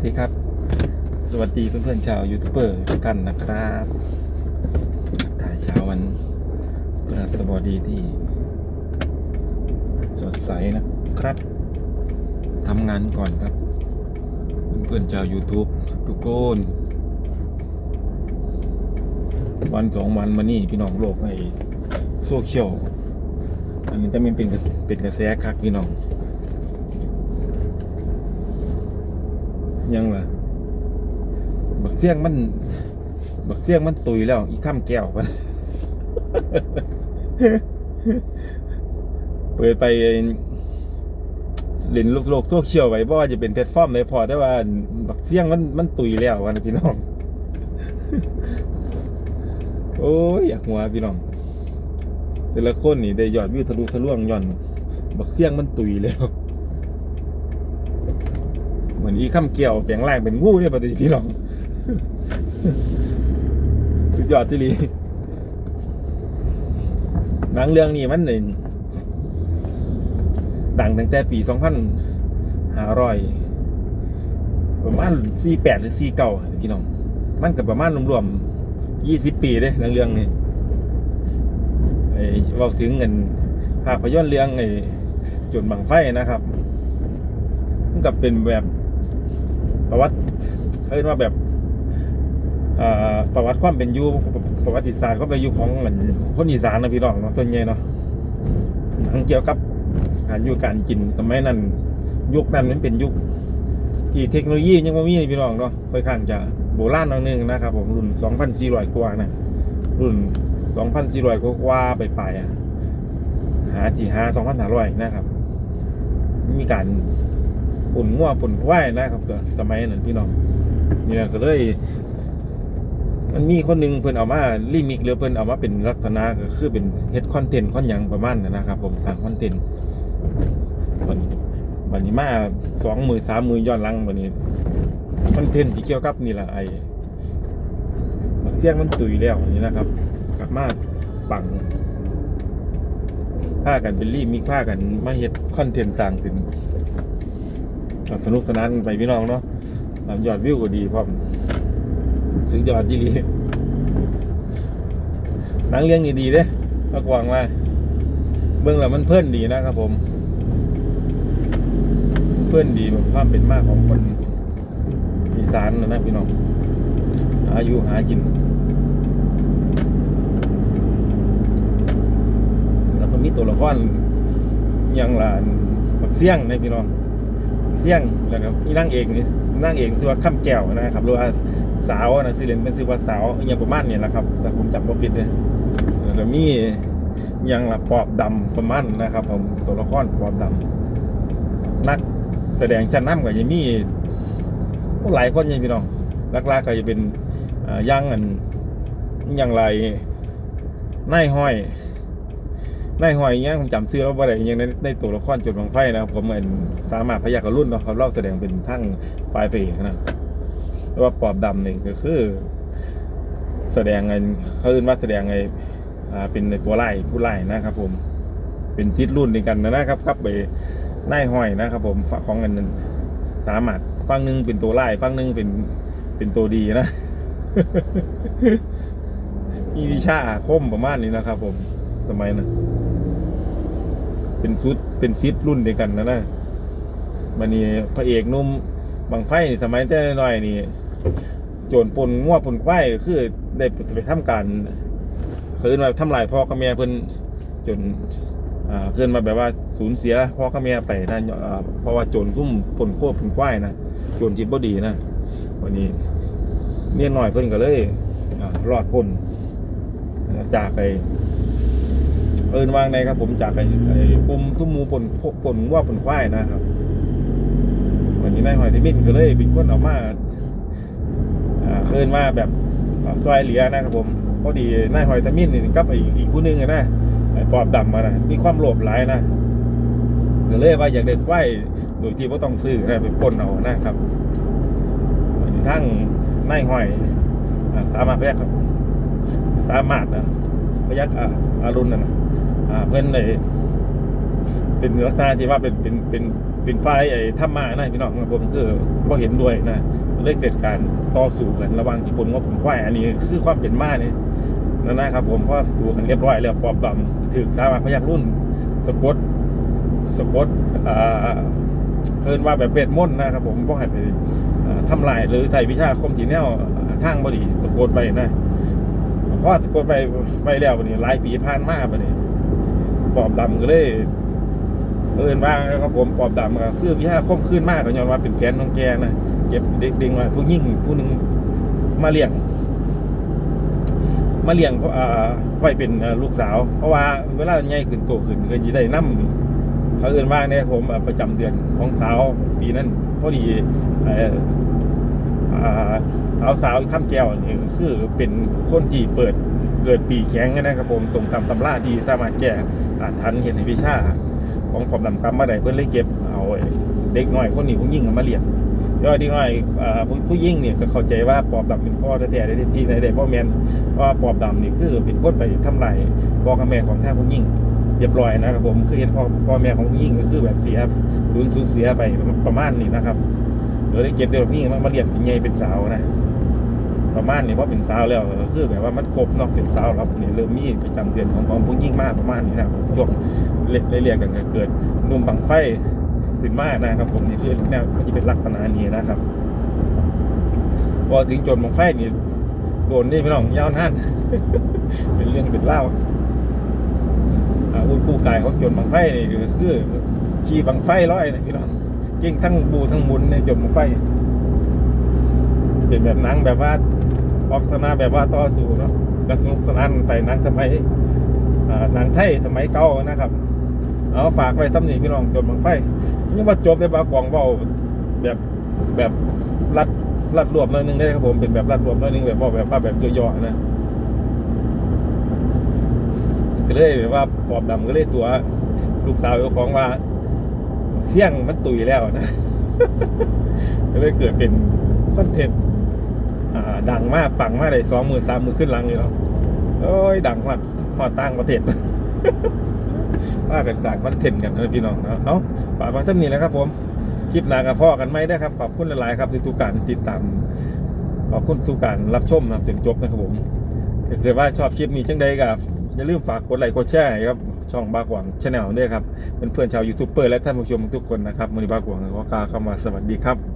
สดีครับ สวัสดีเพื่อนๆชาวยูทูบเบอร์ทุกท่านนะครับถ่ายเช้าวันพฤหัสบดีที่ สดใสนะครับทำงานก่อนครับ เพื่อนๆชาว YouTube ทุกคนวันสองวันมานี่พี่น้องโลกไอ้โซเชียลอันนี้จะเป็นเป็นเป็นกระแสคักพี่น้อง ยังล่ะบักเสียงมัน บักเสียงมันตุยแล้ว อีข้ามแก้วมันเปิดไปเล่นโลกโลกโซเชียลไว้บ่ว่าจะเป็นแพลตฟอร์มไหนพอแต่ว่าบักเสียงมันมันตุยแล้ววันพี่น้อง โอ้ยอยากหัวพี่น้อง แต่ละคนนี่ได้ยอดวิวทะลุทะลวงย่อน บักเสียงมันตุยแล้ว เหมือนอีข้ามเกี่ยวเปลียงร่างเป็นงูเนี่ยปฏิพี่น้องสุดยอดที่ลีหนังเรื่องนี้มันเนี่ยดังตั้งแต่ปีสองพันห้าร้อยประมาณสี่แปดหรือสี่เก้าพี่น้อง มันกับประมาณรวมๆยี่สิบปีเลยหนังเรื่องนี้ไอ้บอกถึงเงินภาพยนตร์เรื่องไอ้จุดบังไฟนะครับ มันกับเป็นแบบ ประวัติเขาเรียกว่าแบบประวัติความเป็นอยู่ประวัติศาสตร์ความเป็นอยู่ของเหมือนคนอีสานนะพี่น้องเนาะส่วนใหญ่เนาะหนังเกี่ยวกับการอยู่การกินสมัยนั้นยุคนั้นมันเป็นยุค ที่เทคโนโลยียังไม่มีเลยพี่น้องเนาะค่อนข้างจะโบราณน่อยนึงนะครับผมรุ่น 2,400 กว่านะรุ่น 2,400 กว่ากว่าไปไปอะหาจีหา2,500 นะครับ มีการ ปุ่นง่วปุ่นควายนะครับสมัยนั้นพี่น้องนี่แหละก็เลยมันมีคนหนึ่งเพิ่นเอามารีมิกหรือเพิ่นเอามาเป็นลักษณะก็คือเป็นเฮ็ดคอนเทนต์คอนยังประมาณนั้นนะครับผมสร้างคอนเทนต์วันวันนี้มาสองมือสามมือย้อนหลังวันนี้คอนเทนต์ที่เกี่ยวกับนี่แหละไอ้เสียงมันตุยแล้วนี่นะครับ กลับมาปังผ้ากันเป็นรีมิกผ้ากันมาเฮ็ดคอนเทนต์สร้างขึ้น สนุกสนานไปพี่น้องเนาะยอดวิวก็ดีพร้อมสุดยอดดีหลีนังเรื่องนี้ดีเด้ก็หวังว่าเบื้องหลังมันเพื่อนดีนะครับผม เพื่อนดีแบบความเป็นมากของคนอีสานนะพี่น้องหาอยู่หากินแล้วก็มีตัวละครยังหลานบักเสี่ยงในะพี่น้อง เสี่ยงแล้วก็มีนางเอกนี่นางเอกชื่อว่าข้ามแก้วนะครับหรือว่าสาวนะสิเลนเป็นชื่อว่าสาวอย่างประมาณนี้แหละครับ แต่ผมจำบ่ผิดเลยแล้วก็มียังละปอบดำประมาณนะครับ ผมตัวละครปอบดำนักแสดงชั้นนำก็ยังมีหลายคนยังพี่น้องลักๆก็จะเป็นอ่าย่างอันยังไรนายห้อย นายหอยอย่างผมจำชื่อแล้วว่าอะไรอย่างในในตัวละครจุดบังไฟนะครับผมเหมือนสามารถพยากรรุ่นเนาะเขาเล่าแสดงเป็นทั้งปลายปีนะแต่ว่าปอบดำนี่ก็คือ แสดงไงเขาเรียกว่าแสดงไงอ่าเป็นในตัวไล่ผู้ไล่นะครับ ผม เป็นจิตรุ่นเดียวกันนะครับครับไปนายหอยนะครับ ผมของเงินสามารถฝั่งหนึงเป็นตัวไล่ฝั่งหนึงเป็นเป็นตัวดีนะมีวิชาอาคมประมาณนี้นะครับ ผมสมัยนั้น เป็นซุดเป็นซิดรุ่นเดียวกันนะนะมันนี่พระเอกนุ่มบางไฟสมัยแต่น้อยนี่ โจรปนง้วปนควายคือได้ไปทำการคืนมาทำลายพ่อกับแม่เพิ่นจนอ่าคืนมาแบบว่าสูญเสียพ่อกับแม่ไปนะเพราะว่าโจรซุ่มปนโคบปนควายนะโจรจิตบ่ดีนะวันนี้เมียน้อยเพิ่นก็เลยอรอดพ้นจากไอ เอินวางในครับ ผมจากไอ้ไอ้ปุ่มทุ่มมูปนปนว่าปนควายนะครับวันนี้นายหอยทิมินก็เลยเป็นคนออกมาอ่าเอินมาแบบซอยเหลียนะครับผมพอดีนายหอยทมินนี่กับไอ้อีกผู้หนึงนะไอ้ปอบดำมานะมีความโลภหลายนะก็เลยว่าอยากเด็ดควโดยที่ว่าต้องซื้อนะไปปนเอานะครับทั้งนายหอยสามารถแพกครับ สามารถนะพยักอาอารุณนนะ อ่าเพื่อนเลยเป็นลักษณะที่ว่าเป็นเป็นเป็นเป็นไฟไอ้ถ้ำมานะพี่น้องครับผมคือพอเห็นด้วยนะเลยเกิดการต่อสู้กันระหว่างญี่ปุ่นกับผมควายอันนี้ คือความเป็นมาเนี่ยนั่นนะครับ ผมก็สู้กันเรียบร้อยแล้วปอบดำถือสามารถพยักรุ่นสะกดสะกดอ่าเคินว่าแบบเวทมนนะครับ ผมก็ให้ไปทำลายหรือใส่วิชาคมถีแนวทางบดีสะกดไปนะเพราะว่าสะกดไปไปแล้วบัดนี้หลายปีผ่านมาบัดนี้ ปอบดำก็เลยเอินว่านะครับผมปอบดำก็คือวิชาคมขึ้นมากก็ย้อนว่าเป็นแผนของแกนะเก็บเด็กเด็กมาผู้ยิ่งผู้หนึ่งมาเลี้ยง มาเลี้ยงเพราะอ่าไว้เป็นลูกสาว เพราะว่าเวลาใหญ่ขึ้นโตขึ้นก็จะได้นํเขาเอินว่าเนี่ยผมประจำเดือนของสาวปีนั้นพอดีเอ่ออ่า สาวสาวข้ามแก้วนี่ก็คือเป็นคนที่เปิดเกิดปีแข็งนะครับผมตรงตามตำราที่สามารถแก้อาถรรพ์เห็นในวิชาของความดำกรรมาได้เพื่อนเลยเก็บเอาเด็กน้อยคนนี้ผู้ยิ่งมาเลี้ยงย่อยเด็กน้อยผู้ยิ่งเนี่ยก็เข้าใจว่าปอบดำเป็นพ่อแท้ๆได้ที่ในได้พ่อแม่นว่าปอบดำนี่คือเป็นคนไปทำลายพ่อกับแม่ของท่าผู้ยิ่งเรียบร้อยนะครับผมคือเห็นพ่อพ่อแม่ของผู้ยิ่งก็คือแบบเสียสูญสูญเสียไปประมาณนี้นะครับ เลยเก็บเด็กผู้ยิ่งมามาเลี้ยงเป็นใหญ่เป็นสาวนะประมาณนี้ว่าเป็นสาวแล้วก็คือแบบว่ามันครบนาะเป็นสาวแล้วนี่ยเริ่มมีประจำเดือนของของผู้ยิ่งมากประมาณนี้นะผมช่วงเรียเรียกกันเกิดนุ่มบังไฟขึ้นมากนะครับผมนี่คือแนวมันจะเป็นลักษณะนี้นะครับพอถึงจนบังไฟนี่โดนนี่พี่น้องยาวนานเป็นเรื่องเป็นเล่าอาวุธคู่กายเของจนบังไฟนี่คือขี่บังไฟร้อยนะพี่น้อง เก่งทั้งบูทั้งมุนในจนบังไฟ เป็นแบบนังแบบว่าออกสนาแบบว่าต่อสู้เนาะกระสนุกสนานไปนังสมัยหนังไทยสมัยเก่านะครับ เอาฝากไว้สำนีพี่น้องจบบังไฟยังว่าจบได้บากล่องเบาแบบแบบรัดรัดรวมหน่อยนึงได้ครับผมเป็นแบบรัดรวมหน่อยนึงแบบว่าแบบว่าแบบย่อๆนะก็เลยแบบว่าปอบดำก็เลยตัวลูกสาวเจ้าของว่า เสี่ยงมันตุยแล้วนะ ก็เลยเกิดเป็นคอนเทนต์อ่าดังมากปังมากเลยสองหมื่นสามหมื่นขึ้นหลังอยู่แล้วโอ้ยดังมากทอดตั้งประเทศว่ากันสางคอนเทนต์กันนะพี่น้องนะเอาฝากมาท่านนี้นะครับผมคลิปหนากับพ่อกันไหมได้ครับขอบคุณหลายๆครับทุกการติดตามขอบคุณทุกการรับชมนะถึงจบนะครับผมถ้าเกิดว่าชอบคลิปนี้จังใดกับอย่าลืมฝากกดไลค์กดแชร์ครับ ช่องบากหวังชาแนลด้วยครับเป็นเพื่อนชาวยูทูบเบอร์และท่านผู้ชมทุกคนนะครับมือนี้บากหวังขอกล่าวคำว่าสวัสดีครับ